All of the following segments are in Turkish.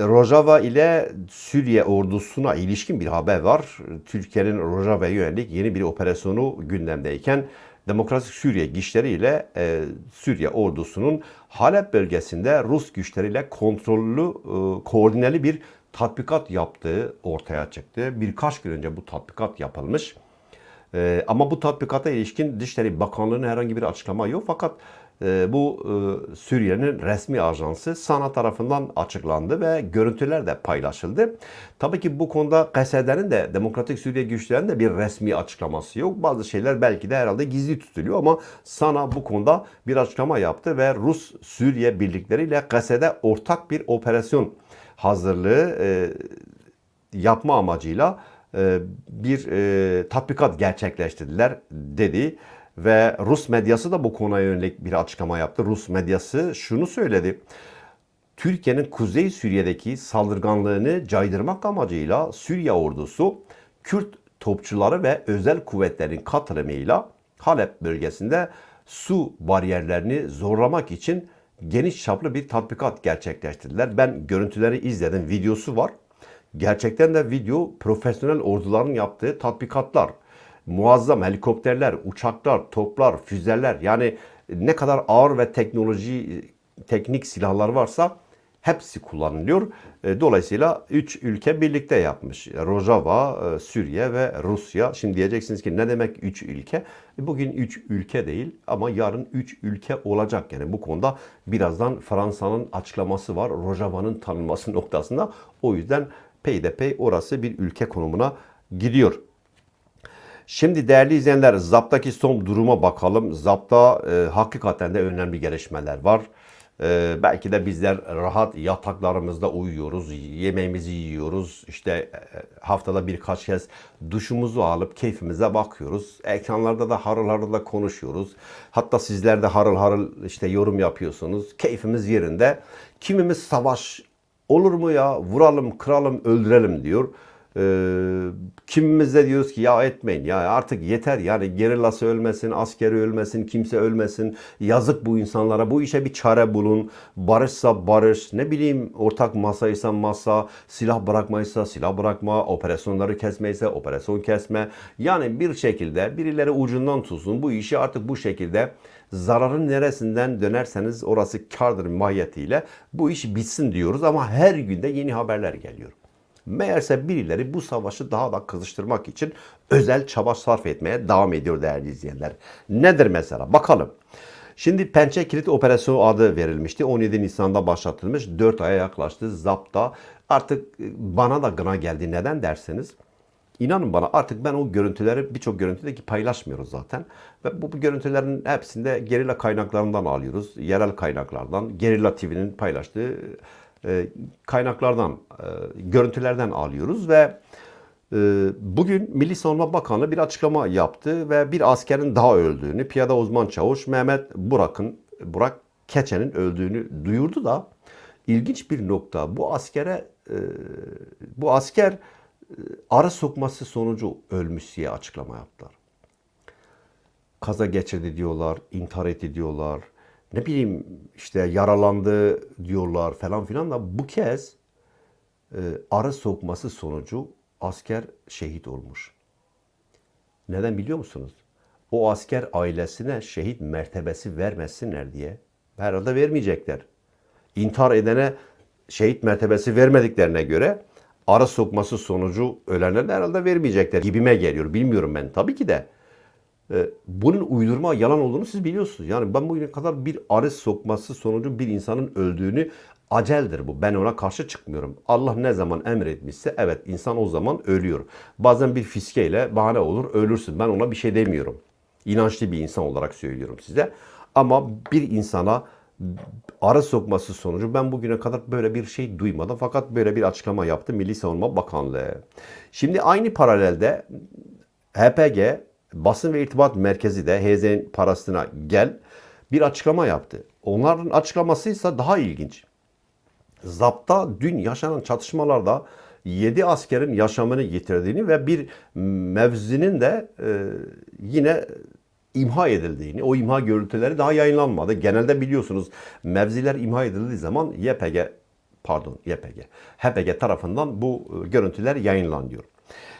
Rojava ile Suriye ordusuna ilişkin bir haber var. Türkiye'nin Rojava'ya yönelik yeni bir operasyonu gündemdeyken Demokratik Suriye güçleri ile e, Suriye ordusunun Halep bölgesinde Rus güçleriyle kontrollü, e, koordineli bir tatbikat yaptığı ortaya çıktı. Birkaç gün önce bu tatbikat yapılmış. Ee, ama bu tatbikata ilişkin Dışişleri Bakanlığı'nın herhangi bir açıklama yok. Fakat e, bu e, Suriye'nin resmi ajansı SANA tarafından açıklandı ve görüntüler de paylaşıldı. Tabii ki bu konuda KSD'nin de Demokratik Suriye güçlerinin de bir resmi açıklaması yok. Bazı şeyler belki de herhalde gizli tutuluyor ama SANA bu konuda bir açıklama yaptı ve Rus-Suriye birlikleriyle KSD ortak bir operasyon hazırlığı e, yapma amacıyla e, bir e, tatbikat gerçekleştirdiler dedi ve Rus medyası da bu konuya yönelik bir açıklama yaptı. Rus medyası şunu söyledi. Türkiye'nin Kuzey Suriye'deki saldırganlığını caydırmak amacıyla Suriye ordusu Kürt topçuları ve özel kuvvetlerin katılımıyla Halep bölgesinde su bariyerlerini zorlamak için geniş çaplı bir tatbikat gerçekleştirdiler. Ben görüntüleri izledim, videosu var. Gerçekten de video profesyonel orduların yaptığı tatbikatlar. Muazzam helikopterler, uçaklar, toplar, füzeler yani ne kadar ağır ve teknoloji teknik silahlar varsa hepsi kullanılıyor. E, Dolayısıyla üç ülke birlikte yapmış. Rojava, e, Suriye ve Rusya. Şimdi diyeceksiniz ki ne demek üç ülke? E, Bugün üç ülke değil ama yarın üç ülke olacak. Yani bu konuda birazdan Fransa'nın açıklaması var. Rojava'nın tanınması noktasında. O yüzden peyderpey orası bir ülke konumuna gidiyor. Şimdi değerli izleyenler ZAP'taki son duruma bakalım. ZAP'ta e, hakikaten de önemli gelişmeler var. E, belki de bizler rahat yataklarımızda uyuyoruz, yemeğimizi yiyoruz. İşte e, haftada birkaç kez duşumuzu alıp keyfimize bakıyoruz. Ekranlarda da harıl harıl da konuşuyoruz. Hatta sizler de harıl harıl işte yorum yapıyorsunuz. Keyfimiz yerinde. Kimimiz savaş olur mu ya vuralım, kıralım, öldürelim diyor. Ee, kimimiz de diyoruz ki ya etmeyin ya artık yeter yani gerillası ölmesin, askeri ölmesin, kimse ölmesin. Yazık bu insanlara. Bu işe bir çare bulun. Barışsa barış, ne bileyim ortak masaysa masa, silah bırakmaysa silah bırakma, operasyonları kesmeyse operasyon kesme. Yani bir şekilde birileri ucundan tutsun. Bu işi artık bu şekilde zararın neresinden dönerseniz orası kardır mahiyetiyle bu iş bitsin diyoruz ama her günde yeni haberler geliyor. Meğerse birileri bu savaşı daha da kızıştırmak için özel çaba sarf etmeye devam ediyor değerli izleyenler. Nedir mesela? Bakalım. Şimdi Pençe Kilit Operasyonu adı verilmişti. 17 Nisan'da başlatılmış. 4 aya yaklaştı. Zapta artık bana da gına geldi. Neden derseniz İnanın bana artık ben o görüntüleri birçok görüntüdeki paylaşmıyoruz zaten. Ve bu, bu görüntülerin hepsinde gerilla kaynaklarından alıyoruz. Yerel kaynaklardan, Gerilla TV'nin paylaştığı e, kaynaklardan, e, görüntülerden alıyoruz ve e, bugün Milli Savunma Bakanlığı bir açıklama yaptı ve bir askerin daha öldüğünü, piyada uzman çavuş Mehmet Burak'ın, Burak Keçe'nin öldüğünü duyurdu da ilginç bir nokta bu askere, e, bu asker e, ara sokması sonucu ölmüş diye açıklama yaptılar. Kaza geçirdi diyorlar, intihar etti diyorlar ne bileyim işte yaralandı diyorlar falan filan da bu kez e, arı sokması sonucu asker şehit olmuş. Neden biliyor musunuz? O asker ailesine şehit mertebesi vermesinler diye herhalde vermeyecekler. İntihar edene şehit mertebesi vermediklerine göre arı sokması sonucu ölenler herhalde vermeyecekler gibime geliyor. Bilmiyorum ben tabii ki de. E, bunun uydurma yalan olduğunu siz biliyorsunuz. Yani ben bugüne kadar bir arı sokması sonucu bir insanın öldüğünü aceldir bu. Ben ona karşı çıkmıyorum. Allah ne zaman emretmişse evet insan o zaman ölüyor. Bazen bir fiskeyle bahane olur ölürsün. Ben ona bir şey demiyorum. İnançlı bir insan olarak söylüyorum size. Ama bir insana ara sokması sonucu ben bugüne kadar böyle bir şey duymadım. Fakat böyle bir açıklama yaptı Milli Savunma Bakanlığı. Şimdi aynı paralelde HPG Basın ve İrtibat Merkezi de HZ'nin parasına gel bir açıklama yaptı. Onların açıklaması ise daha ilginç. Zapta dün yaşanan çatışmalarda 7 askerin yaşamını yitirdiğini ve bir mevzinin de e, yine imha edildiğini, o imha görüntüleri daha yayınlanmadı. Genelde biliyorsunuz mevziler imha edildiği zaman YPG pardon YPG, HPG tarafından bu e, görüntüler yayınlanıyor.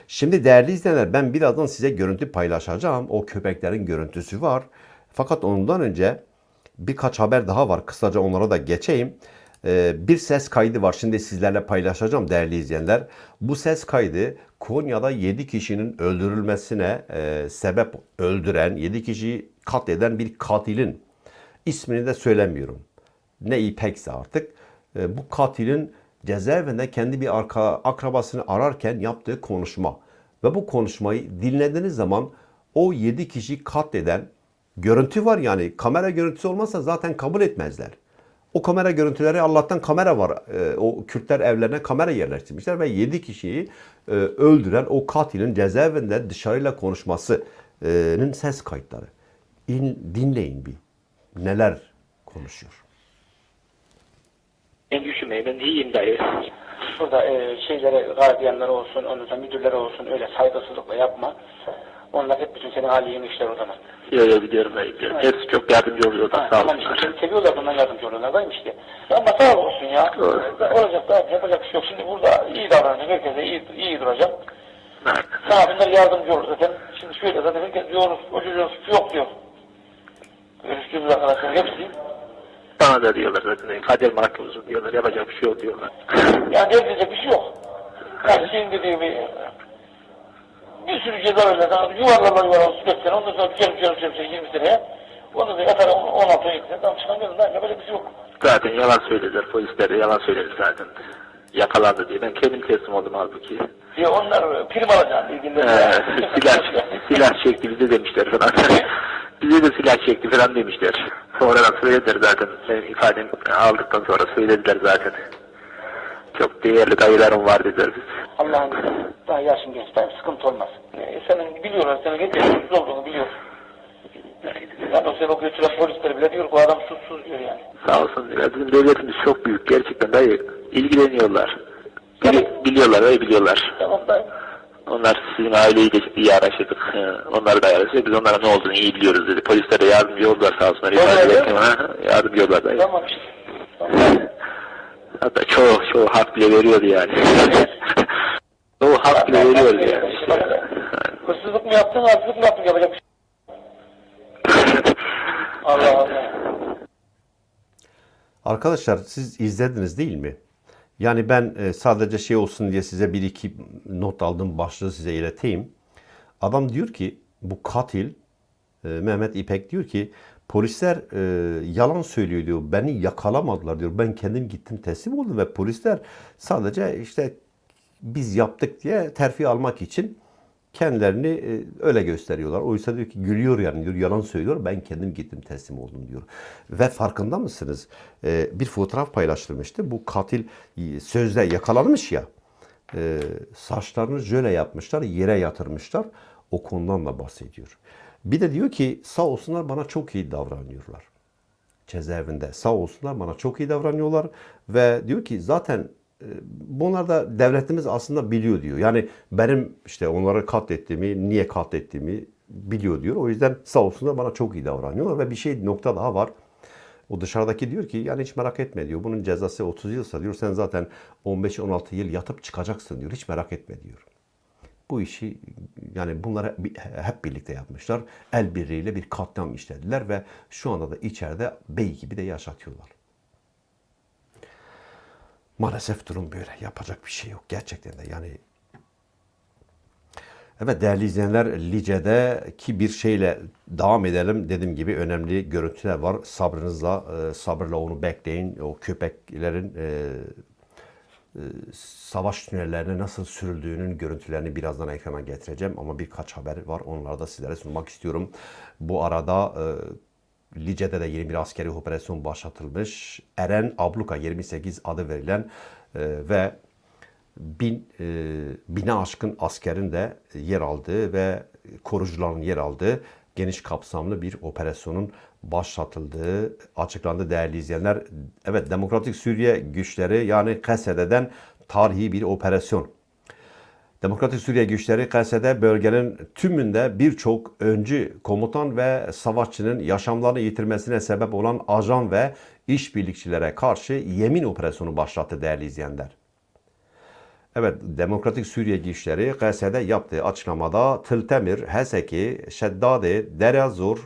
Şimdi değerli izleyenler ben birazdan size görüntü paylaşacağım. O köpeklerin görüntüsü var. Fakat ondan önce birkaç haber daha var. Kısaca onlara da geçeyim. Ee, bir ses kaydı var. Şimdi sizlerle paylaşacağım değerli izleyenler. Bu ses kaydı Konya'da 7 kişinin öldürülmesine e, sebep öldüren, 7 kişiyi katleden bir katilin ismini de söylemiyorum. Ne İpekse artık. E, bu katilin cezaevinde kendi bir arka, akrabasını ararken yaptığı konuşma. Ve bu konuşmayı dinlediğiniz zaman o 7 kişi katleden görüntü var yani kamera görüntüsü olmazsa zaten kabul etmezler. O kamera görüntüleri Allah'tan kamera var. Ee, o Kürtler evlerine kamera yerleştirmişler ve 7 kişiyi e, öldüren o katilin cezaevinde dışarıyla konuşmasının ses kayıtları. İn, dinleyin bir. Neler konuşuyor. Ben düşünmeyin ben iyiyim dayı. Burada e, şeylere, gardiyanlar olsun, ondan sonra müdürler olsun öyle saygısızlıkla yapma. Onlar hep bütün senin haliyen işler o zaman. Yok yok biliyorum dayı biliyorum. Hepsi çok yardımcı oluyor da Ha, sağ tamam işte seni seviyorlar bundan yardımcı oluyorlar dayım işte. Ama sağ olsun ya. Doğru. Olacak da yapacak bir şey yok. Şimdi burada iyi davranacak, herkese iyi, iyi duracak. Evet. Sana bunlar yardımcı olur zaten. Şimdi şöyle zaten herkes diyoruz, o çocuğun yok diyor. Görüştüğümüz arkadaşlar hepsi. Bana da diyorlar zaten kader mahkumuz diyorlar yapacak bir şey yok diyorlar. Yani diyecek bir şey yok. Yani senin dediği bir, sürü ceza verirler. Tamam, yuvarlarlar yuvarlarlar sürekli. Ondan sonra kere bir kere 20 seneye. Ondan sonra yatar 16 17 sene. Tamam çıkamıyorum. Lan böyle bir şey yok. Zaten yalan söylediler polisler yalan söyledi zaten. Yakalandı diye ben kendim teslim oldum halbuki. Diye onlar prim alacağını ilgili. Ee, silah, silah çekti bize demişler falan. bize de silah çekti falan demişler. Sonradan söylediler zaten. Benim ifademi aldıktan sonra söylediler zaten. Çok değerli dayılarım var dediler biz. İzniyle. Daha yaşın genç. Benim sıkıntı olmaz. Ee, senin biliyorlar. Senin genç suçsuz olduğunu biliyor. Yani o seni o götüren polisler bile diyor ki o adam suçsuz diyor yani. Sağ olsun ya bizim devletimiz çok büyük gerçekten dayı ilgileniyorlar. Bili- biliyorlar ve biliyorlar. Tamam da Onlar sizin aileyi de iyi araştırdık. Onları da araştırdık. Biz onlara ne olduğunu iyi biliyoruz dedi. Polisler de yardımcı oldular sağ olsunlar. İfade yardımcı oldular dayı. tamam işte. Tamam. Hatta çoğu çoğu hak bile veriyordu yani. çoğu hak bile veriyordu yani. işte. Hırsızlık mı yaptın, hırsızlık mı yaptın yapacak bir şey. Allah Allah. Arkadaşlar siz izlediniz değil mi? Yani ben e, sadece şey olsun diye size bir iki not aldım başlığı size ileteyim. Adam diyor ki bu katil e, Mehmet İpek diyor ki polisler e, yalan söylüyor diyor. Beni yakalamadılar diyor. Ben kendim gittim teslim oldum ve polisler sadece işte biz yaptık diye terfi almak için kendilerini e, öyle gösteriyorlar. Oysa diyor ki gülüyor yani diyor yalan söylüyor. Ben kendim gittim teslim oldum diyor. Ve farkında mısınız? E, bir fotoğraf paylaşılmıştı. Bu katil e, sözde yakalanmış ya. Saçlarını jöle yapmışlar, yere yatırmışlar. O konudan da bahsediyor. Bir de diyor ki sağ olsunlar bana çok iyi davranıyorlar cezaevinde. Sağ olsunlar bana çok iyi davranıyorlar ve diyor ki zaten bunlar da devletimiz aslında biliyor diyor. Yani benim işte onları katlettiğimi, niye katlettiğimi biliyor diyor. O yüzden sağ olsunlar bana çok iyi davranıyorlar ve bir şey nokta daha var. O dışarıdaki diyor ki yani hiç merak etme diyor. Bunun cezası 30 yılsa diyor sen zaten 15-16 yıl yatıp çıkacaksın diyor. Hiç merak etme diyor. Bu işi yani bunları hep birlikte yapmışlar. El birliğiyle bir katliam işlediler ve şu anda da içeride bey gibi de yaşatıyorlar. Maalesef durum böyle. Yapacak bir şey yok. Gerçekten de yani Evet değerli izleyenler Lice'deki bir şeyle devam edelim. Dediğim gibi önemli görüntüler var. Sabrınızla, e, sabırla onu bekleyin. O köpeklerin e, e, savaş tünellerine nasıl sürüldüğünün görüntülerini birazdan ekrana getireceğim. Ama birkaç haber var. Onları da sizlere sunmak istiyorum. Bu arada e, Lice'de de yeni bir askeri operasyon başlatılmış. Eren Abluka 28 adı verilen e, ve bin e, bine aşkın askerin de yer aldığı ve korucuların yer aldığı geniş kapsamlı bir operasyonun başlatıldığı açıklandı değerli izleyenler. Evet Demokratik Suriye güçleri yani KSD'den tarihi bir operasyon. Demokratik Suriye güçleri Kase'de bölgenin tümünde birçok öncü komutan ve savaşçının yaşamlarını yitirmesine sebep olan ajan ve işbirlikçilere karşı yemin operasyonu başlattı değerli izleyenler. Evet, Demokratik Suriye Güçleri GS'de yaptığı açıklamada Tiltemir, Heseki, Şeddadi, Derazur,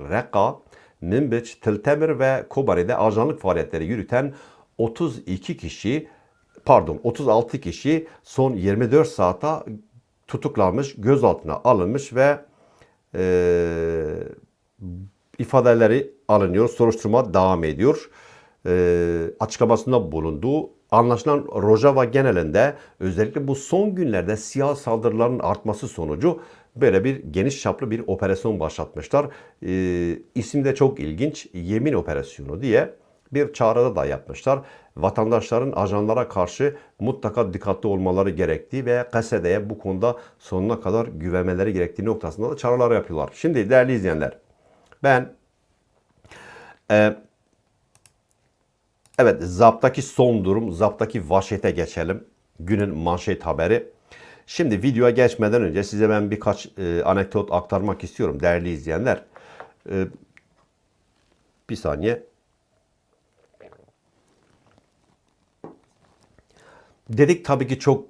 Rekka, Minbiç, Tiltemir ve Kobani'de ajanlık faaliyetleri yürüten 32 kişi, pardon 36 kişi son 24 saate tutuklanmış, gözaltına alınmış ve eee ifadeleri alınıyor, soruşturma devam ediyor. Ee, açıklamasında bulunduğu anlaşılan Rojava genelinde özellikle bu son günlerde siyah saldırıların artması sonucu böyle bir geniş çaplı bir operasyon başlatmışlar. Ee, isim de çok ilginç. Yemin operasyonu diye bir çağrıda da yapmışlar. Vatandaşların ajanlara karşı mutlaka dikkatli olmaları gerektiği ve kasedeye bu konuda sonuna kadar güvenmeleri gerektiği noktasında da çağrılar yapıyorlar. Şimdi değerli izleyenler ben e, evet zaptaki son durum, zaptaki vahşete geçelim. Günün manşet haberi. Şimdi videoya geçmeden önce size ben birkaç e, anekdot aktarmak istiyorum değerli izleyenler. E, bir saniye. Dedik tabii ki çok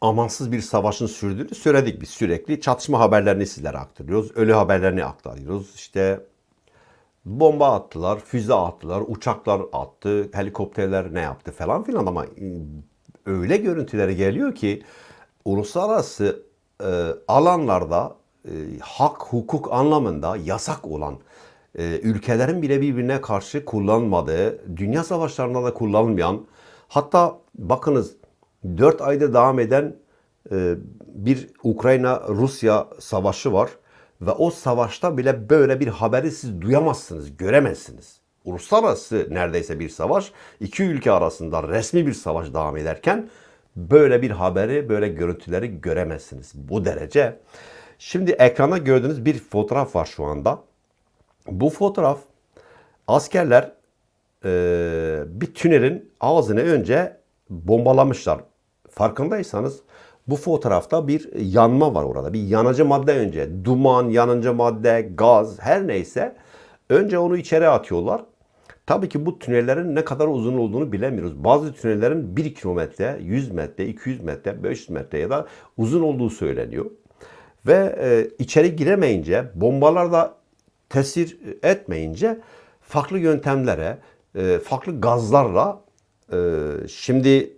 amansız bir savaşın sürdüğünü söyledik biz sürekli. Çatışma haberlerini sizlere aktarıyoruz. Ölü haberlerini aktarıyoruz. İşte bomba attılar, füze attılar, uçaklar attı, helikopterler ne yaptı falan filan ama e, öyle görüntüleri geliyor ki uluslararası e, alanlarda e, hak, hukuk anlamında yasak olan e, ülkelerin bile birbirine karşı kullanmadığı, dünya savaşlarında da kullanılmayan, hatta bakınız 4 ayda devam eden e, bir Ukrayna-Rusya savaşı var. Ve o savaşta bile böyle bir haberi siz duyamazsınız, göremezsiniz. Uluslararası neredeyse bir savaş, iki ülke arasında resmi bir savaş devam ederken böyle bir haberi, böyle görüntüleri göremezsiniz. Bu derece. Şimdi ekranda gördüğünüz bir fotoğraf var şu anda. Bu fotoğraf askerler e, bir tünelin ağzını önce bombalamışlar. Farkındaysanız bu fotoğrafta bir yanma var orada. Bir yanıcı madde önce. Duman, yanıcı madde, gaz her neyse. Önce onu içeri atıyorlar. Tabii ki bu tünellerin ne kadar uzun olduğunu bilemiyoruz. Bazı tünellerin 1 kilometre, 100 metre, 200 metre, 500 metre ya da uzun olduğu söyleniyor. Ve e, içeri giremeyince, bombalar da tesir etmeyince farklı yöntemlere, e, farklı gazlarla e, şimdi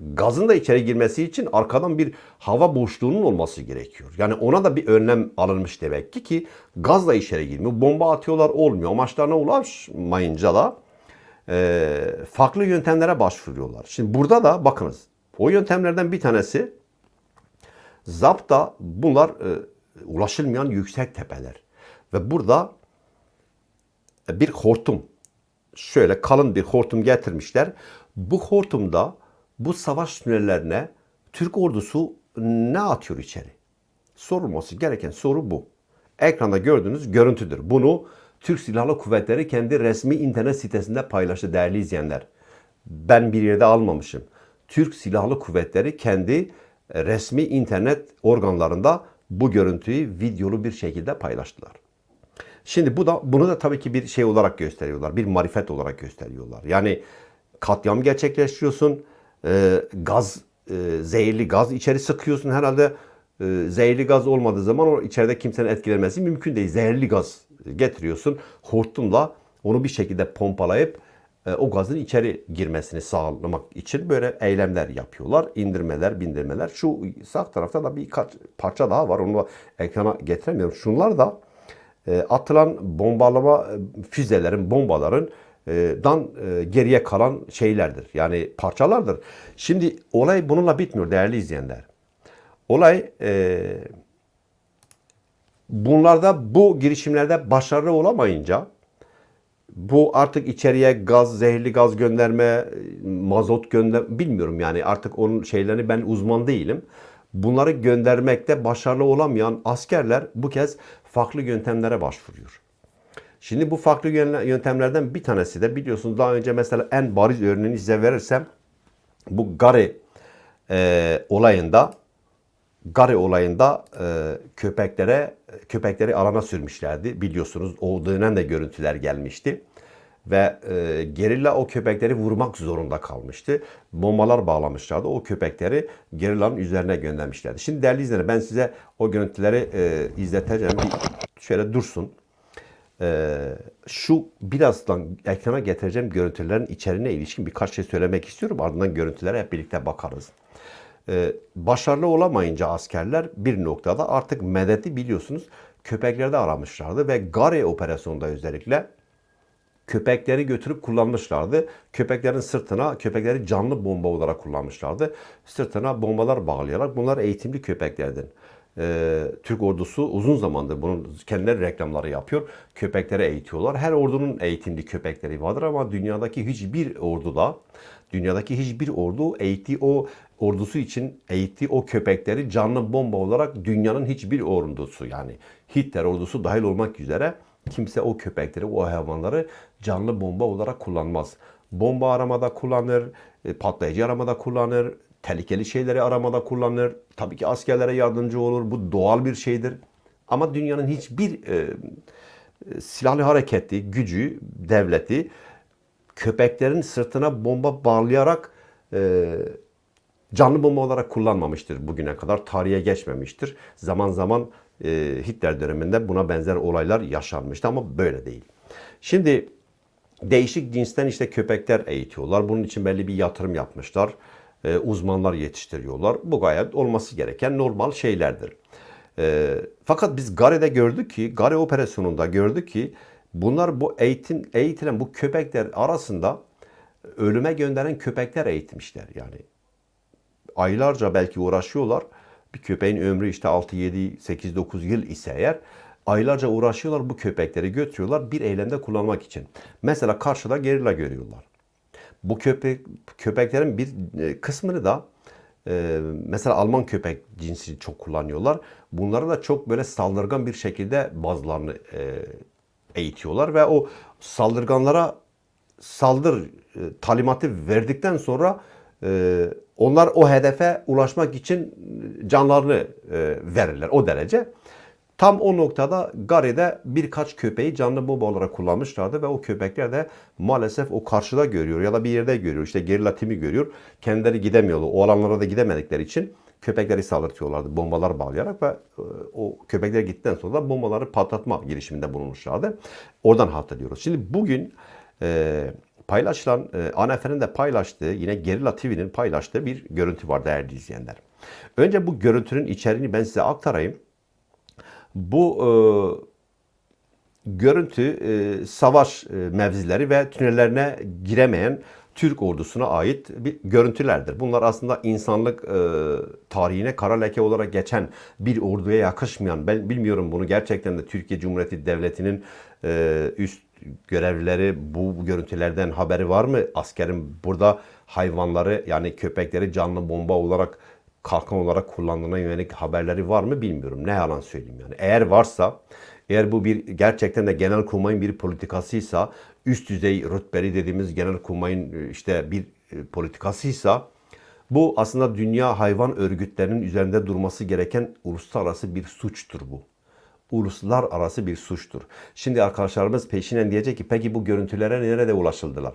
gazın da içeri girmesi için arkadan bir hava boşluğunun olması gerekiyor. Yani ona da bir önlem alınmış demek ki ki gaz da içeri girmiyor. Bomba atıyorlar olmuyor. Amaçlarına ulaşmayınca da e, farklı yöntemlere başvuruyorlar. Şimdi burada da bakınız o yöntemlerden bir tanesi zapta bunlar e, ulaşılmayan yüksek tepeler. Ve burada bir hortum şöyle kalın bir hortum getirmişler. Bu hortumda bu savaş tünellerine Türk ordusu ne atıyor içeri? Sorulması gereken soru bu. Ekranda gördüğünüz görüntüdür. Bunu Türk Silahlı Kuvvetleri kendi resmi internet sitesinde paylaştı değerli izleyenler. Ben bir yerde almamışım. Türk Silahlı Kuvvetleri kendi resmi internet organlarında bu görüntüyü videolu bir şekilde paylaştılar. Şimdi bu da bunu da tabii ki bir şey olarak gösteriyorlar. Bir marifet olarak gösteriyorlar. Yani katliam gerçekleştiriyorsun. E, gaz, e, zehirli gaz içeri sıkıyorsun. Herhalde e, zehirli gaz olmadığı zaman o içeride kimsenin etkilenmesi mümkün değil. Zehirli gaz getiriyorsun. Hortumla onu bir şekilde pompalayıp e, o gazın içeri girmesini sağlamak için böyle eylemler yapıyorlar. İndirmeler, bindirmeler. Şu sağ tarafta da birkaç parça daha var. Onu da ekrana getiremiyorum. Şunlar da atılan bombalama e, füzelerin, bombaların e, dan e, geriye kalan şeylerdir. Yani parçalardır. Şimdi olay bununla bitmiyor değerli izleyenler. Olay e, bunlarda bu girişimlerde başarılı olamayınca bu artık içeriye gaz, zehirli gaz gönderme, mazot gönder bilmiyorum yani artık onun şeylerini ben uzman değilim. Bunları göndermekte başarılı olamayan askerler bu kez farklı yöntemlere başvuruyor. Şimdi bu farklı yöntemlerden bir tanesi de biliyorsunuz daha önce mesela en bariz örneğini size verirsem bu Gari e, olayında Gari olayında e, köpeklere köpekleri alana sürmüşlerdi. Biliyorsunuz o dönem de görüntüler gelmişti. Ve e, gerilla o köpekleri vurmak zorunda kalmıştı. Bombalar bağlamışlardı. O köpekleri gerillanın üzerine göndermişlerdi. Şimdi değerli izleyenler ben size o görüntüleri e, izleteceğim. Bir şöyle dursun. E, şu birazdan ekrana getireceğim görüntülerin içeriğine ilişkin birkaç şey söylemek istiyorum. Ardından görüntülere hep birlikte bakarız. Ee, başarılı olamayınca askerler bir noktada artık medeti biliyorsunuz köpeklerde aramışlardı ve Gare operasyonunda özellikle köpekleri götürüp kullanmışlardı. Köpeklerin sırtına köpekleri canlı bomba olarak kullanmışlardı. Sırtına bombalar bağlayarak bunlar eğitimli köpeklerden. Ee, Türk ordusu uzun zamandır bunun kendileri reklamları yapıyor. Köpekleri eğitiyorlar. Her ordunun eğitimli köpekleri vardır ama dünyadaki hiçbir orduda dünyadaki hiçbir ordu eğittiği o ordusu için eğittiği o köpekleri canlı bomba olarak dünyanın hiçbir ordusu yani Hitler ordusu dahil olmak üzere kimse o köpekleri, o hayvanları canlı bomba olarak kullanmaz. Bomba aramada kullanır, e, patlayıcı aramada kullanır, tehlikeli şeyleri aramada kullanır. Tabii ki askerlere yardımcı olur. Bu doğal bir şeydir. Ama dünyanın hiçbir e, e, silahlı hareketi, gücü, devleti köpeklerin sırtına bomba bağlayarak e, canlı bomba olarak kullanmamıştır bugüne kadar. Tarihe geçmemiştir. Zaman zaman e, Hitler döneminde buna benzer olaylar yaşanmıştı ama böyle değil. Şimdi değişik cinsten işte köpekler eğitiyorlar. Bunun için belli bir yatırım yapmışlar. E, uzmanlar yetiştiriyorlar. Bu gayet olması gereken normal şeylerdir. E, fakat biz Gare'de gördük ki, Gare operasyonunda gördük ki bunlar bu eğitim eğitilen bu köpekler arasında ölüme gönderen köpekler eğitmişler. Yani aylarca belki uğraşıyorlar. Bir köpeğin ömrü işte 6, 7, 8, 9 yıl ise eğer aylarca uğraşıyorlar bu köpekleri götürüyorlar bir eylemde kullanmak için. Mesela karşıda gerilla görüyorlar. Bu köpek köpeklerin bir e, kısmını da e, mesela Alman köpek cinsi çok kullanıyorlar. Bunları da çok böyle saldırgan bir şekilde bazılarını e, eğitiyorlar ve o saldırganlara saldır talimatı verdikten sonra onlar o hedefe ulaşmak için canlarını verirler o derece. Tam o noktada Gary'de birkaç köpeği canlı bomba olarak kullanmışlardı ve o köpekler de maalesef o karşıda görüyor ya da bir yerde görüyor. İşte gerilla timi görüyor. Kendileri gidemiyorlar. O alanlara da gidemedikleri için köpekleri saldırtıyorlardı bombalar bağlayarak ve e, o köpekler gittikten sonra da bombaları patlatma girişiminde bulunmuşlardı. Oradan hatırlıyoruz. Şimdi bugün e, paylaşılan, e, ANF'nin de paylaştığı, yine Gerilla TV'nin paylaştığı bir görüntü var değerli izleyenler. Önce bu görüntünün içeriğini ben size aktarayım. Bu e, görüntü e, savaş e, mevzileri ve tünellerine giremeyen Türk ordusuna ait bir görüntülerdir. Bunlar aslında insanlık e, tarihine kara leke olarak geçen bir orduya yakışmayan, ben bilmiyorum bunu gerçekten de Türkiye Cumhuriyeti Devleti'nin e, üst görevlileri bu görüntülerden haberi var mı? Askerin burada hayvanları yani köpekleri canlı bomba olarak kalkan olarak kullandığına yönelik haberleri var mı bilmiyorum. Ne yalan söyleyeyim yani. Eğer varsa, eğer bu bir gerçekten de genel kurmayın bir politikasıysa, üst düzey rütbeli dediğimiz genel kurmayın işte bir e, politikasıysa bu aslında dünya hayvan örgütlerinin üzerinde durması gereken uluslararası bir suçtur bu. Uluslararası bir suçtur. Şimdi arkadaşlarımız peşinen diyecek ki peki bu görüntülere nerede ulaşıldılar?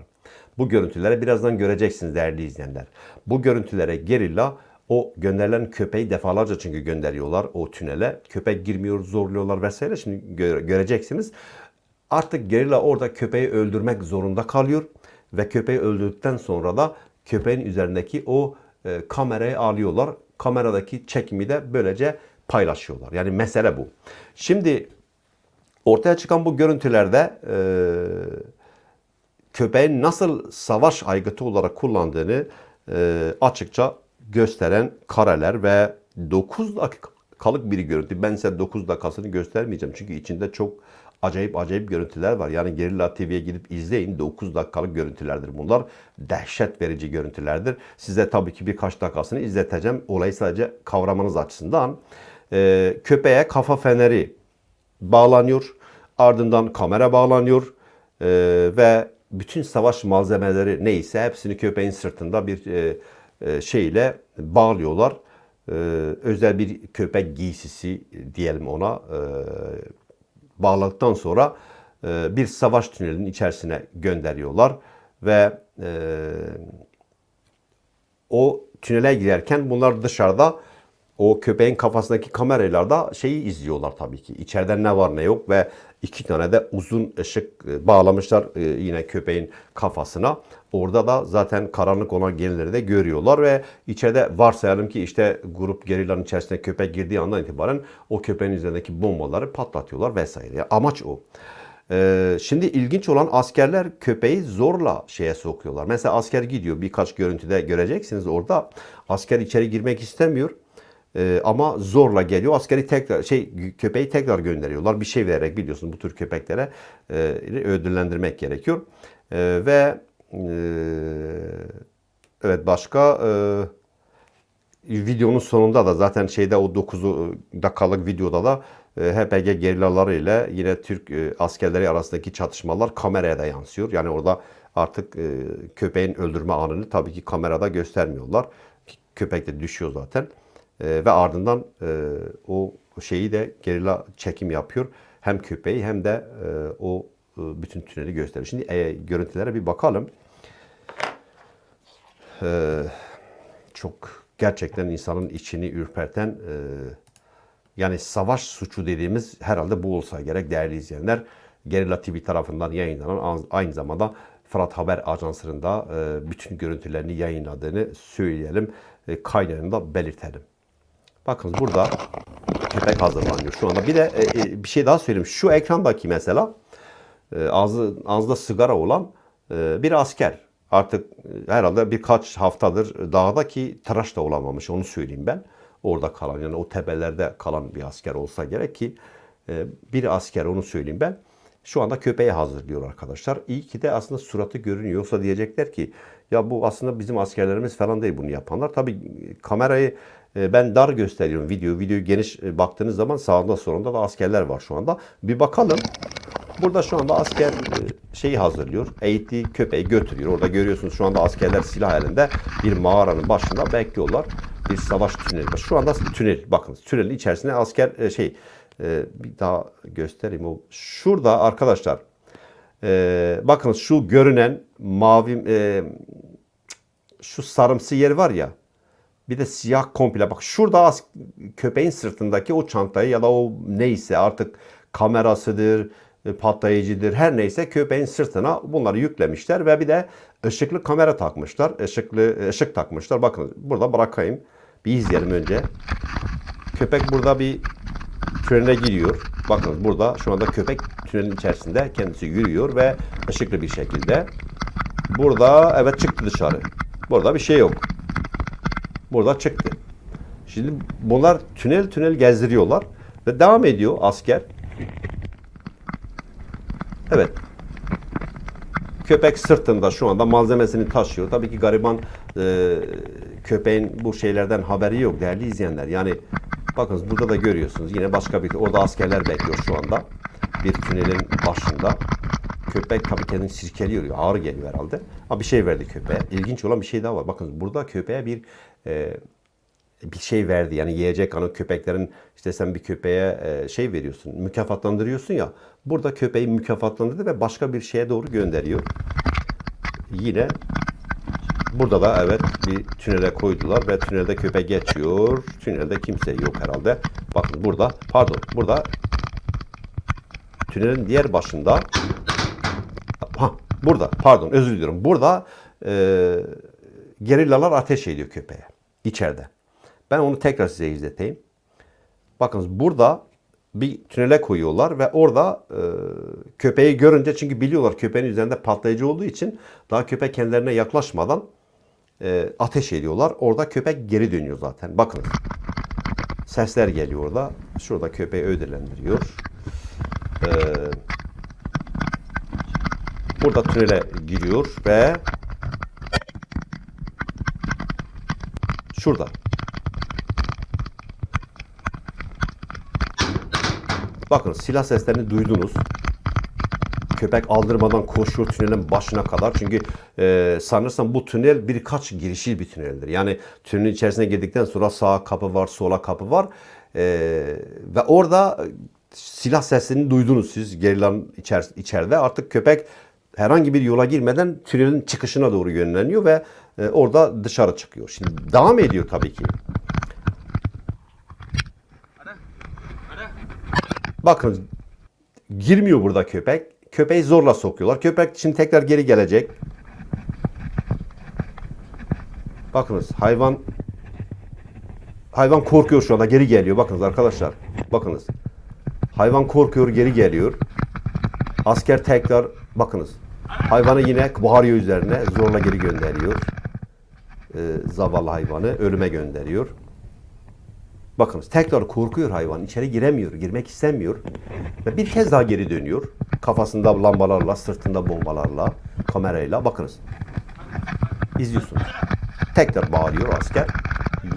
Bu görüntülere birazdan göreceksiniz değerli izleyenler. Bu görüntülere gerilla o gönderilen köpeği defalarca çünkü gönderiyorlar o tünele. Köpek girmiyor, zorluyorlar vesaire. Şimdi gö- göreceksiniz. Artık gerilla orada köpeği öldürmek zorunda kalıyor ve köpeği öldürdükten sonra da köpeğin üzerindeki o e, kamerayı alıyorlar. Kameradaki çekimi de böylece paylaşıyorlar. Yani mesele bu. Şimdi ortaya çıkan bu görüntülerde e, köpeğin nasıl savaş aygıtı olarak kullandığını e, açıkça gösteren kareler ve 9 dakikalık bir görüntü. Ben size 9 dakikasını göstermeyeceğim. Çünkü içinde çok acayip acayip görüntüler var. Yani Gerilla TV'ye gidip izleyin. 9 dakikalık görüntülerdir bunlar. Dehşet verici görüntülerdir. Size tabii ki birkaç dakikasını izleteceğim. Olayı sadece kavramanız açısından. Ee, köpeğe kafa feneri bağlanıyor. Ardından kamera bağlanıyor. Ee, ve bütün savaş malzemeleri neyse hepsini köpeğin sırtında bir e, e, şeyle bağlıyorlar. Ee, özel bir köpek giysisi diyelim ona. Ee, bağladıktan sonra e, bir savaş tünelinin içerisine gönderiyorlar ve e, o tünele girerken bunlar dışarıda o köpeğin kafasındaki kameralarda şeyi izliyorlar tabii ki. İçeride ne var ne yok ve iki tane de uzun ışık e, bağlamışlar e, yine köpeğin kafasına. Orada da zaten karanlık olan gerileri de görüyorlar ve içeride varsayalım ki işte grup gerilanın içerisine köpek girdiği andan itibaren o köpeğin üzerindeki bombaları patlatıyorlar vesaire. Amaç o. Ee, şimdi ilginç olan askerler köpeği zorla şeye sokuyorlar. Mesela asker gidiyor birkaç görüntüde göreceksiniz orada asker içeri girmek istemiyor. Ee, ama zorla geliyor. Askeri tekrar şey köpeği tekrar gönderiyorlar. Bir şey vererek biliyorsun bu tür köpeklere e, ödüllendirmek gerekiyor. Ee, ve e, evet başka e, videonun sonunda da zaten şeyde o 9 dakikalık videoda da e, HPG gerillaları ile yine Türk e, askerleri arasındaki çatışmalar kameraya da yansıyor. Yani orada artık e, köpeğin öldürme anını tabii ki kamerada göstermiyorlar. Köpek de düşüyor zaten. E, ve ardından e, o şeyi de gerilla çekim yapıyor. Hem köpeği hem de e, o e, bütün tüneli gösteriyor. Şimdi e, görüntülere bir bakalım. E, çok gerçekten insanın içini ürperten e, yani savaş suçu dediğimiz herhalde bu olsa gerek değerli izleyenler. Gerilla TV tarafından yayınlanan aynı zamanda Fırat Haber Ajansı'nın da e, bütün görüntülerini yayınladığını söyleyelim. E, kaynağını da belirtelim. Bakın burada köpek hazırlanıyor şu anda. Bir de e, e, bir şey daha söyleyeyim. Şu ekrandaki mesela e, ağzı, ağzında sigara olan e, bir asker. Artık e, herhalde birkaç haftadır dağda ki tıraş da olamamış onu söyleyeyim ben. Orada kalan yani o tepelerde kalan bir asker olsa gerek ki e, bir asker onu söyleyeyim ben. Şu anda köpeği hazırlıyor arkadaşlar. İyi ki de aslında suratı görünüyor. Yoksa diyecekler ki ya bu aslında bizim askerlerimiz falan değil bunu yapanlar. Kamerayı e, ben dar gösteriyorum video. Videoyu geniş baktığınız zaman sağında solunda da askerler var şu anda. Bir bakalım. Burada şu anda asker e, şeyi hazırlıyor. Eğittiği köpeği götürüyor. Orada görüyorsunuz şu anda askerler silah elinde bir mağaranın başında bekliyorlar. Bir savaş tüneli. Şu anda tünel. Bakın tünelin içerisinde asker e, şey e, bir daha göstereyim. O şurada arkadaşlar bakın şu görünen mavi şu sarımsı yer var ya bir de siyah komple bak şurada köpeğin sırtındaki o çantayı ya da o neyse artık kamerasıdır, patlayıcıdır her neyse köpeğin sırtına bunları yüklemişler ve bir de ışıklı kamera takmışlar. Işıklı ışık takmışlar. Bakın burada bırakayım. Bir izleyelim önce. Köpek burada bir tünele giriyor. Bakın burada şu anda köpek tünelin içerisinde kendisi yürüyor ve ışıklı bir şekilde. Burada evet çıktı dışarı. Burada bir şey yok. Burada çıktı. Şimdi bunlar tünel tünel gezdiriyorlar ve devam ediyor asker. Evet. Köpek sırtında şu anda malzemesini taşıyor. Tabii ki gariban e, köpeğin bu şeylerden haberi yok değerli izleyenler. Yani bakın burada da görüyorsunuz yine başka bir orada askerler bekliyor şu anda. Bir tünelin başında. Köpek tabii kendini sirkeliyor. Ağır geliyor herhalde. Ama bir şey verdi köpeğe. İlginç olan bir şey daha var. Bakın burada köpeğe bir e, bir şey verdi. Yani yiyecek hani köpeklerin işte sen bir köpeğe e, şey veriyorsun, mükafatlandırıyorsun ya. Burada köpeği mükafatlandırdı ve başka bir şeye doğru gönderiyor. Yine burada da evet bir tünele koydular ve tünelde köpek geçiyor. Tünelde kimse yok herhalde. Bakın burada pardon burada tünelin diğer başında ha burada pardon özür diliyorum. Burada e, gerillalar ateş ediyor köpeğe içeride. Ben onu tekrar size izleteyim. Bakınız burada bir tünele koyuyorlar ve orada e, köpeği görünce çünkü biliyorlar köpeğin üzerinde patlayıcı olduğu için daha köpek kendilerine yaklaşmadan e, ateş ediyorlar. Orada köpek geri dönüyor zaten. Bakın sesler geliyor orada. Şurada köpeği ödüllendiriyor. E, burada tünele giriyor ve şurada Bakın silah seslerini duydunuz. Köpek aldırmadan koşuyor tünelin başına kadar. Çünkü e, sanırsam bu tünel birkaç girişi bir tüneldir. Yani tünelin içerisine girdikten sonra sağa kapı var, sola kapı var. E, ve orada silah sesini duydunuz siz gerilanın içer, içeride. Artık köpek herhangi bir yola girmeden tünelin çıkışına doğru yönleniyor ve e, orada dışarı çıkıyor. Şimdi devam ediyor tabii ki. Bakın girmiyor burada köpek. Köpeği zorla sokuyorlar. Köpek şimdi tekrar geri gelecek. Bakınız hayvan hayvan korkuyor şu anda geri geliyor. Bakınız arkadaşlar. Bakınız. Hayvan korkuyor geri geliyor. Asker tekrar bakınız. Hayvanı yine bağırıyor üzerine zorla geri gönderiyor. Ee, zavallı hayvanı ölüme gönderiyor. Bakınız tekrar korkuyor hayvan. içeri giremiyor, girmek istemiyor. Ve bir kez daha geri dönüyor. Kafasında lambalarla, sırtında bombalarla, kamerayla. Bakınız. İzliyorsunuz. Tekrar bağırıyor asker.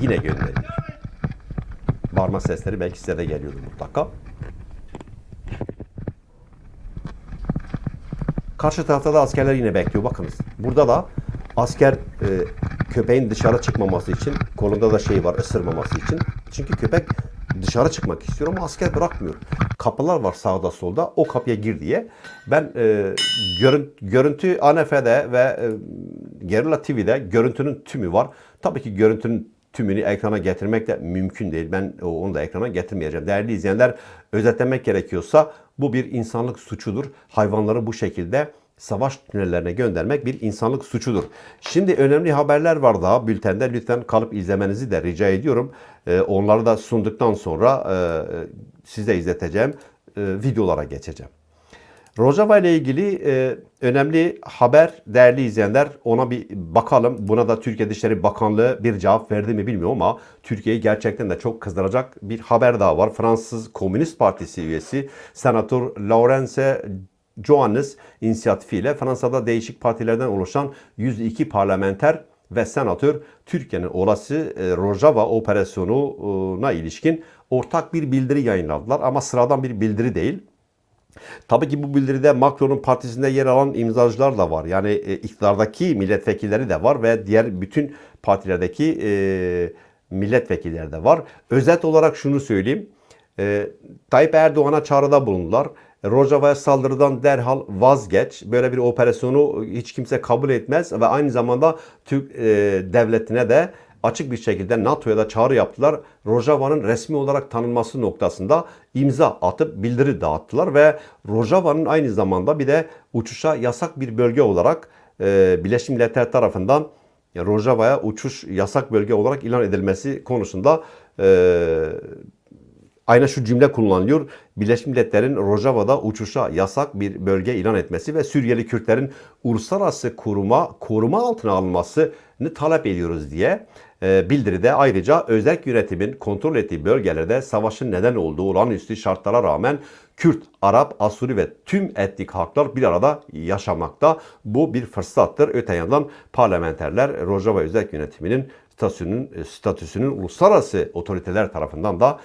Yine gönderiyor. Bağırma sesleri belki size de geliyordur mutlaka. Karşı tarafta da askerler yine bekliyor. Bakınız. Burada da asker e, köpeğin dışarı çıkmaması için kolunda da şey var ısırmaması için. Çünkü köpek dışarı çıkmak istiyor ama asker bırakmıyor. Kapılar var sağda solda. O kapıya gir diye. Ben e, görün, görüntü ANF'de ve e, Gerilla TV'de görüntünün tümü var. Tabii ki görüntünün tümünü ekrana getirmek de mümkün değil. Ben onu da ekrana getirmeyeceğim. Değerli izleyenler özetlemek gerekiyorsa bu bir insanlık suçudur. Hayvanları bu şekilde savaş tünellerine göndermek bir insanlık suçudur. Şimdi önemli haberler var daha bültende. Lütfen kalıp izlemenizi de rica ediyorum. Ee, onları da sunduktan sonra e, size izleteceğim e, videolara geçeceğim. Rojava ile ilgili e, önemli haber değerli izleyenler ona bir bakalım. Buna da Türkiye Dışişleri Bakanlığı bir cevap verdi mi bilmiyorum ama Türkiye'yi gerçekten de çok kızdıracak bir haber daha var. Fransız Komünist Partisi üyesi Senatör Laurence Joannes inisiyatifiyle Fransa'da değişik partilerden oluşan 102 parlamenter ve senatör Türkiye'nin olası e, Rojava operasyonuna ilişkin ortak bir bildiri yayınladılar ama sıradan bir bildiri değil. Tabii ki bu bildiride Macron'un partisinde yer alan imzacılar da var. Yani e, iktidardaki milletvekilleri de var ve diğer bütün partilerdeki e, milletvekilleri de var. Özet olarak şunu söyleyeyim. E, Tayyip Erdoğan'a çağrıda bulundular. Rojava'ya saldırıdan derhal vazgeç. Böyle bir operasyonu hiç kimse kabul etmez ve aynı zamanda Türk e, devletine de açık bir şekilde NATO'ya da çağrı yaptılar. Rojava'nın resmi olarak tanınması noktasında imza atıp bildiri dağıttılar ve Rojava'nın aynı zamanda bir de uçuşa yasak bir bölge olarak e, Birleşmiş Milletler tarafından Rojava'ya uçuş yasak bölge olarak ilan edilmesi konusunda e, Aynen şu cümle kullanılıyor. Birleşmiş Milletler'in Rojava'da uçuşa yasak bir bölge ilan etmesi ve Suriyeli Kürtlerin uluslararası koruma koruma altına alınmasını talep ediyoruz diye e, bildiride ayrıca özel yönetimin kontrol ettiği bölgelerde savaşın neden olduğu olağanüstü şartlara rağmen Kürt, Arap, Asuri ve tüm etnik halklar bir arada yaşamakta. Bu bir fırsattır. Öte yandan parlamenterler Rojava özel yönetiminin statüsünün, statüsünün uluslararası otoriteler tarafından da